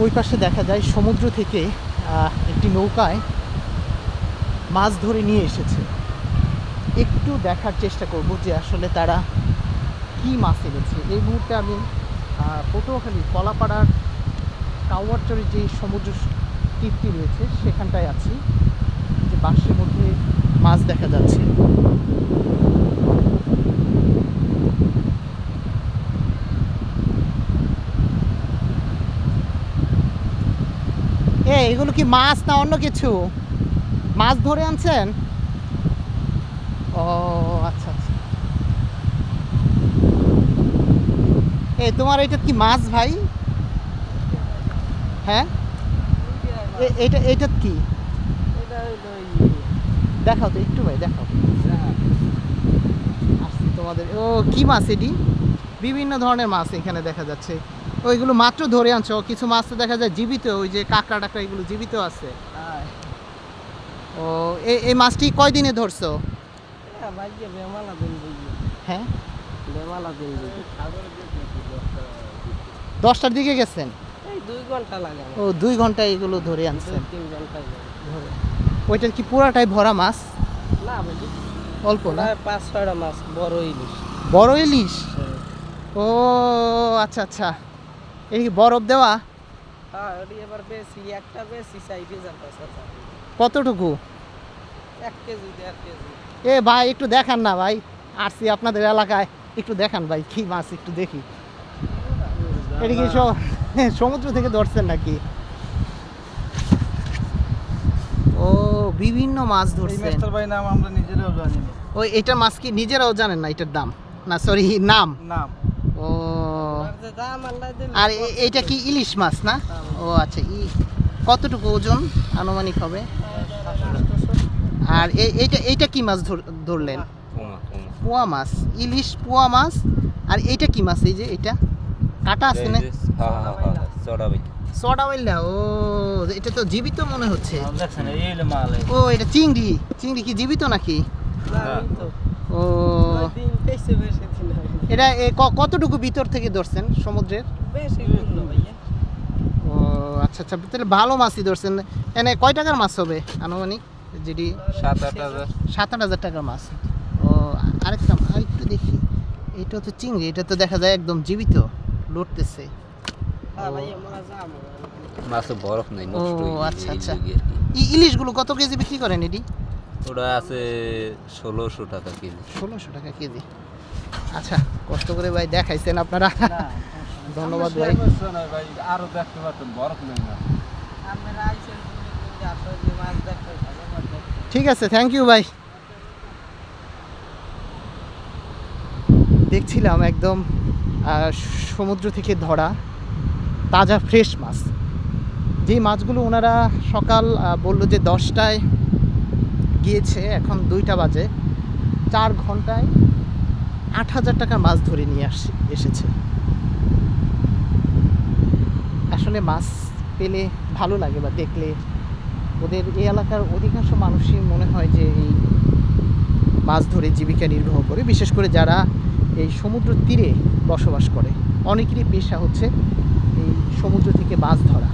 ওই পাশে দেখা যায় সমুদ্র থেকে একটি নৌকায় মাছ ধরে নিয়ে এসেছে। একটু দেখার চেষ্টা করব যে আসলে তারা কি মাছ এনেছে। এই মুহূর্তে আমি পটুয়াখালী কলাপাড়ার কাওয়ারচরের যে সমুদ্র তীরটি রয়েছে, সেখানটায় আছি। যে বাঁশের মধ্যে মাছ দেখা যাচ্ছে। এ এগুলো কি মাছ না অন্য কিছু? মাছ ধরে আনছেন? ও আচ্ছা আচ্ছা। এ তোমার এটা কি মাছ ভাই? হ্যাঁ? এটা এটা কি? দেখাও তো একটু ভাই দেখাও। আসছি তোমাদের। ও কি মাছ এটি? বিভিন্ন ধরনের মাছ এখানে দেখা যাচ্ছে। ওইগুলো মাত্র ধরে আনছো। কিছু মাছ তো দেখা যায় জীবিত ওই যে কাঁকড়া টাকড়া এগুলো জীবিত আছে। ও এই এই মাছটি কয়দিনে ধরছো? হ্যাঁ? দশটার দিকে গেছেন? ও দুই ঘণ্টা এগুলো ধরে আনছেন। ওইটার কি পুরাটাই ভরা মাছ? অল্প না? পাঁচ ছয়টা মাছ বড় ইলিশ। বড় ইলিশ? ও আচ্ছা আচ্ছা। এই বরফ দেওয়া? হ্যাঁ একটা বেশি কতটুকু? এ ভাই একটু দেখান না ভাই আসছি আপনাদের এলাকায়। একটু দেখান ভাই কি মাছ একটু দেখি। এটা কি সমুদ্র থেকে ধরছেন নাকি? ও বিভিন্ন মাছ ধরছেন। ভাই নাম আমরা নিজেরাও জানি না। ওই এটা মাছ কি নিজেরাও জানেন না এটার দাম? না সরি নাম? নাম। ও আর যে দাম আল্লাহ দিলে আর এ- এইটা কি ইলিশ মাছ না? ও আচ্ছা ই কতটুকু ওজন আনুমানিক হবে? আর এইটা এইটা কি মাছ ধর- ধরলেন? পোয়া মাছ, ইলিশ পোয়া মাছ। আর এইটা কি মাছ এই যে এটা? কাটা আছে না? সডা বললা ও, এটা তো জীবিত মনে হচ্ছে। ও, এটা চিংড়ি। চিংড়ি কি জীবিত নাকি? ও। এটা এ ক- কতটুকু ভিতর থেকে ধরছেন সমুদ্রের? ও আচ্ছা আচ্ছা তাহলে ভালো মাছই ধরছেন। এনে কয় টাকার মাছ হবে আনুমানিক? যেটি সাত আট হাজার। সাত আট হাজার টাকার মাছ। ও আরেকটা আরেকটু দেখি। এটা তো চিংড়ি এটা তো দেখা যায় একদম জীবিত লড়তেছে। হ্যাঁ মাছ বরফ নাই ও, নষ্ট আচ্ছা, আচ্ছা। ইলিশগুলো কত কেজি বিক্রি করেন এটি? ওটা আছে ষোলোশো টাকা কেজি। ষোলোশো টাকা কেজি। আচ্ছা কষ্ট করে ভাই দেখাইছেন আপনারা। ধন্যবাদ ভাই। ভাই আরও দেখতে পারতেন বরফ নেই না। আপনারা আইসেন তুমি কিন্তু যে মাছ দেখতে ভালো মাছ ঠিক আছে থ্যাংক ইউ ভাই। দেখছিলাম একদম সমুদ্র থেকে ধরা তাজা ফ্রেশ মাছ। যেই মাছগুলো ওনারা সকাল বলল যে দশটায় গিয়েছে এখন দুইটা বাজে। চার ঘন্টায় আট হাজার টাকা মাছ ধরে নিয়ে আস, এসেছে। আসলে মাছ পেলে ভালো লাগে বা দেখলে। ওদের এই এলাকার অধিকাংশ মানুষই মনে হয় যে এই মাছ ধরে জীবিকা নির্বাহ করে, বিশেষ করে যারা এই সমুদ্র তীরে বসবাস করে। অনেকেরই পেশা হচ্ছে এই সমুদ্র থেকে মাছ ধরা।